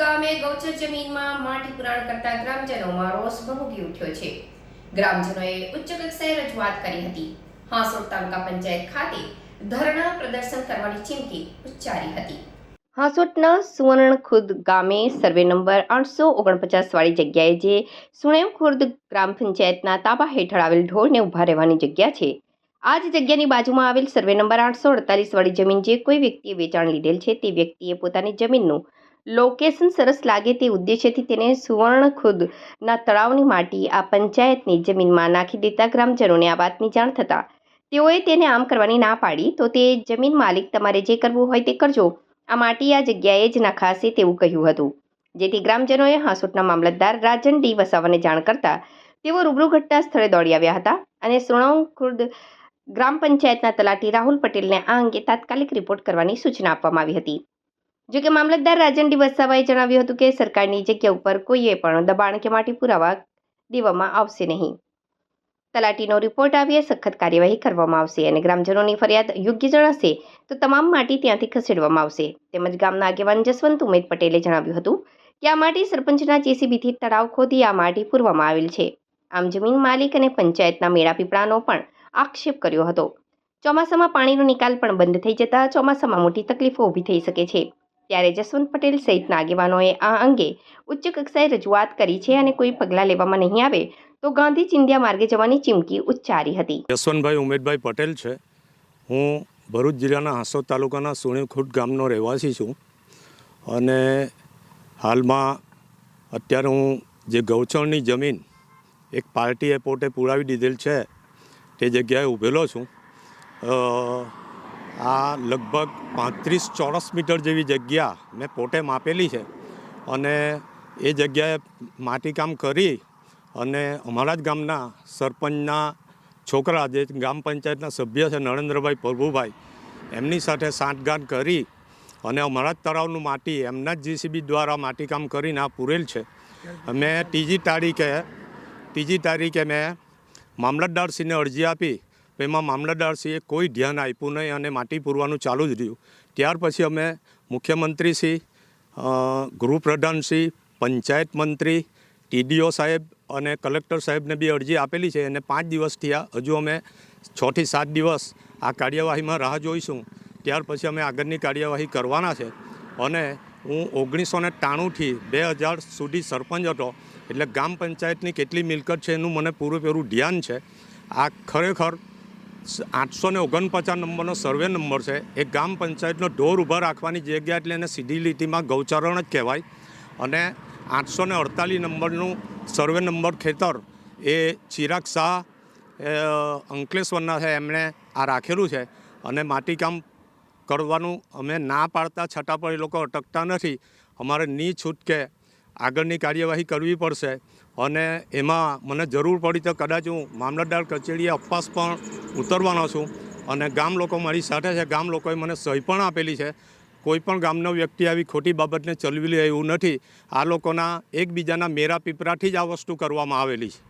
ગામે ગૌચર જમીનમાં માટી પુરાણ કરતા ગ્રામજનોમાં રોષ ભભૂકી ઉઠ્યો છે. ગ્રામજનોએ ઉચ્ચ કક્ષાએ રજૂઆત કરી હતી. હાંસોડ તાલુકા પંચાયત ખાતે ધરણા પ્રદર્શન કરવાની ચીમકી ઉચ્ચારી હતી. હાંસોટના સુવર્ણ ખુદ ગામે સર્વે નંબર આઠસો ઓગણપચાસ વાળી જગ્યાએ જે સુણેવ ખુર્દ ગ્રામ પંચાયતના તાબા હેઠળ આવેલ ઢોળને ઊભા રહેવાની જગ્યા છે. આ જ જગ્યાની બાજુમાં આવેલ સર્વે નંબર આઠસો અડતાલીસ વાળી જમીન જે કોઈ વ્યક્તિએ વેચાણ લીધેલ છે તે વ્યક્તિએ પોતાની જમીનનું લોકેશન સરસ લાગે તે ઉદ્દેશ્યથી તેને સુવર્ણ ખુદના તળાવની માટી, આ પંચાયતની જમીનમાં નાખી દેતા ગ્રામજનોને આ વાતની જાણ થતાં. તેઓએ તેને આમ કરવાની ના પાડી, તો તે જમીન માલિક તમારે જે કરવું હોય તે કરજો. આ માટી આ જગ્યાએ જ નખાશે તેવું કહ્યું હતું. જેથી ગ્રામજનોએ હાંસોટના મામલતદાર રાજન ડી વસાવાને જાણ કરતા તેઓ રૂબરૂ ઘટના સ્થળે દોડી આવ્યા હતા અને સુણવ ખુર્દ ગ્રામ પંચાયતના તલાટી રાહુલ પટેલને આ અંગે તાત્કાલિક રિપોર્ટ કરવાની સૂચના આપવામાં આવી હતી. જોકે મામલતદાર રાજન ડી વસાવાએ જણાવ્યું હતું કે સરકારની જગ્યા ઉપર કોઈએ પણ દબાણ કે માટી પુરાવા દેવામાં આવશે નહીં. તલાટીનો રિપોર્ટ આવીએ સખત કાર્યવાહી કરવામાં આવશે અને ગ્રામજનોની ફરિયાદ યોગ્ય જણાશે તો તમામ માટી ત્યાંથી ખસેડવામાં આવશે. તેમજ ગામના આગેવાન જસવંત ઉમેદ પટેલે જણાવ્યું હતું કે આ માટી સરપંચના જેસીબીથી તળાવ ખોદી આ માટી પૂરવામાં આવેલ છે. આમ જમીન માલિક અને પંચાયતના મેળાપીપળાનો પણ આક્ષેપ કર્યો હતો. ચોમાસામાં પાણીનો નિકાલ પણ બંધ થઈ જતા ચોમાસામાં મોટી તકલીફો ઊભી થઈ શકે છે. ત્યારે જસવંત પટેલ સહિતના આગેવાનોએ આ અંગે ઉચ્ચ કક્ષાએ રજૂઆત કરી છે અને કોઈ પગલાં લેવામાં નહીં આવે, તો ગાંધી ચિંધ્યા માર્ગે જવાની ચીમકી ઉચ્ચારી હતી. જસવંતભાઈ, ઉમેદભાઈ પટેલ છે. હું ભરૂચ જિલ્લાના હાંસોદ તાલુકાના સુણીખુટ ગામનો રહેવાસી છું અને હાલમાં અત્યારે હું જે ગૌચરની જમીન એક પાર્ટીએ પોતે પુરાવી દીધેલ છે તે જગ્યાએ ઊભેલો છું. આ લગભગ પાંત્રીસ ચોરસ મીટર જેવી જગ્યા મેં પોતે માપેલી છે. અને એ જગ્યાએ માટીકામ કરી અને અમારા જ ગામના સરપંચના છોકરા જે ગ્રામ પંચાયતના સભ્ય છે નરેન્દ્રભાઈ પ્રભુભાઈ, એમની સાથે સાંઠગાંઠ કરી અને અમારા જ તળાવનું માટી એમના જ જીસીબી દ્વારા માટીકામ કરીને આ પૂરેલ છે. મેં ત્રીજી તારીખે ત્રીજી તારીખે મેં મામલતદારશ્રીને અરજી આપી એમાં મામલતદારશ્રીએ કોઈ ધ્યાન આપ્યું નહીં અને માટી પૂરવાનું ચાલુ જ રહ્યું. ત્યાર પછી અમે મુખ્યમંત્રીશ્રી ગૃહપ્રધાનશ્રી, પંચાયત મંત્રી ટીડીઓ સાહેબ અને કલેક્ટર સાહેબને બી અરજી આપેલી છે અને પાંચ દિવસથી આ હજુ અમે છથી સાત દિવસ આ કાર્યવાહીમાં રાહ જોઈશું. ત્યાર પછી અમે આગળની કાર્યવાહી કરવાના છે. અને હું ઓગણીસો ને ત્રાણુંથી બે હજાર સુધી સરપંચ હતો, એટલે ગ્રામ પંચાયતની કેટલી મિલકત છે એનું મને પૂરેપૂરું ધ્યાન છે. આ ખરેખર આઠસો ને ઓગણપચાસ નંબરનો સર્વે નંબર છે. એ ગ્રામ પંચાયતનો ઢોર ઊભા રાખવાની જગ્યા એટલે એને સીધી લીટીમાં ગૌચરણ જ કહેવાય. અને આઠસો ને અડતાલીસ નંબરનું સર્વે નંબર ખેતર, એ ચિરાગ શાહ અંકલેશ્વરના છે, એમણે આ રાખેલું છે. અને માટીકામ કરવાનું અમે ના પાડતા, છતાં પણ એ લોકો અટકતા નથી. અમારે ની છૂટકે આગળની કાર્યવાહી કરવી પડશે. અને એમાં મને જરૂર પડી તો કદાચ હું મામલતદાર કચેરીએ અપવાસ પણ ઉતરવાનો છું અને ગામ લોકો મારી સાથે છે. ગામ લોકોએ મને સહી પણ આપેલી છે. કોઈ પણ ગામનો વ્યક્તિ આવી ખોટી બાબતને ચલવી લે એવું નથી. આ લોકોના એકબીજાના મેરા પીપરાથી જ આ વસ્તુ કરવામાં આવેલી છે.